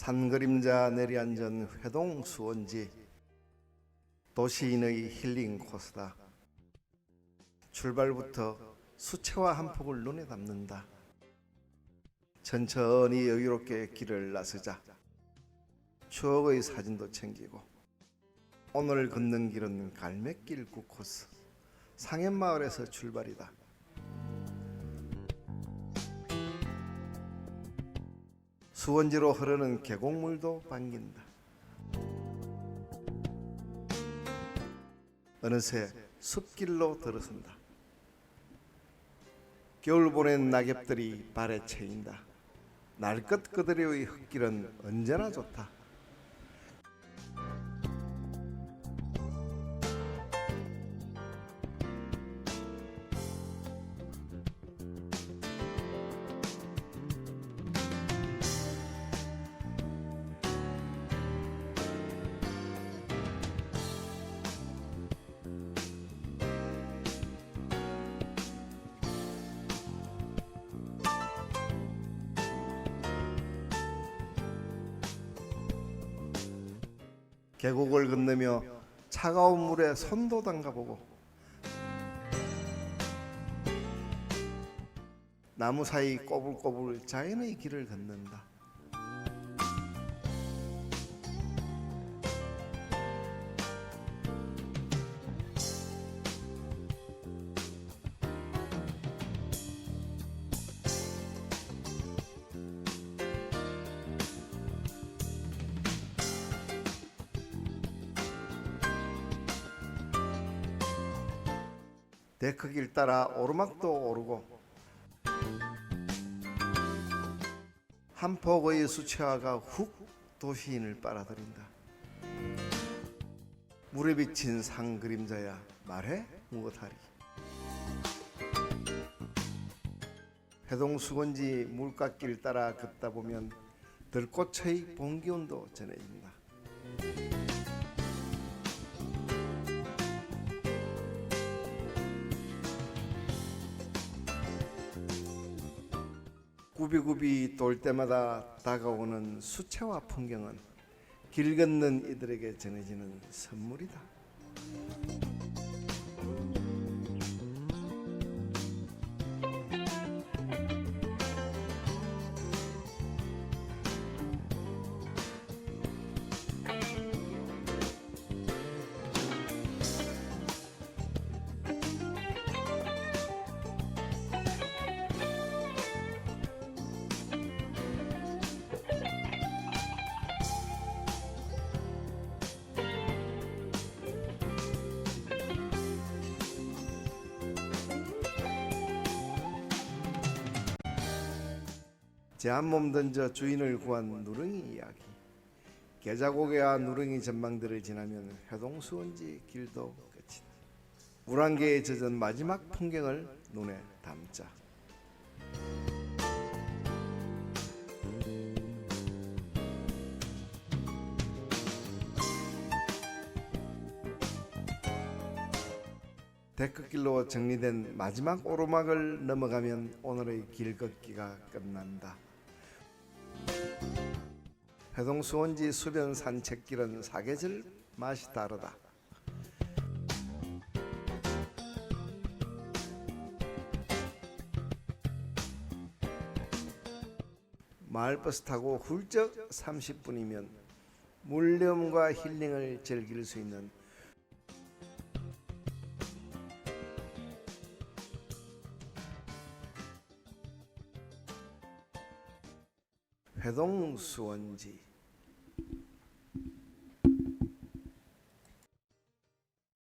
산그림자 내리앉은 회동 수원지 도시인의 힐링 코스다. 출발부터 수채화 한 폭을 눈에 담는다. 천천히 여유롭게 길을 나서자 추억의 사진도 챙기고 오늘 걷는 길은 갈매길 9코스 상현마을에서 출발이다. 수원지로 흐르는 계곡물도 반긴다. 어느새 숲길로 들어선다. 겨울 보낸 낙엽들이 발에 채인다. 날것 그대로의 흙길은 언제나 좋다. 계곡을 건너며 차가운 물에 손도 담가보고 나무 사이 꼬불꼬불 자연의 길을 걷는다. 데크길 따라 오르막도 오르고 한 폭의 수채화가 훅 도시인을 빨아들인다. 물에 비친 상 그림자야 말해 무엇하리. 해동 수건지 물가길 따라 걷다 보면 들꽃의 봄 기운도 전해진다. 구비구비 돌 때마다 다가오는 수채화 풍경은 길 걷는 이들에게 전해지는 선물이다. 제 한 몸 던져 주인을 구한 누렁이 이야기. 계자고개와 누렁이 전망대를 지나면 회동수원지 길도 끝이다. 물안개에 젖은 마지막 풍경을 눈에 담자. 데크길로 정리된 마지막 오르막을 넘어가면 오늘의 길 걷기가 끝난다. 해동 수원지 수변 산책길은 사계절 맛이 다르다. 마을버스 타고 훌쩍 30분이면 물렴과 힐링을 즐길 수 있는 회동 수원지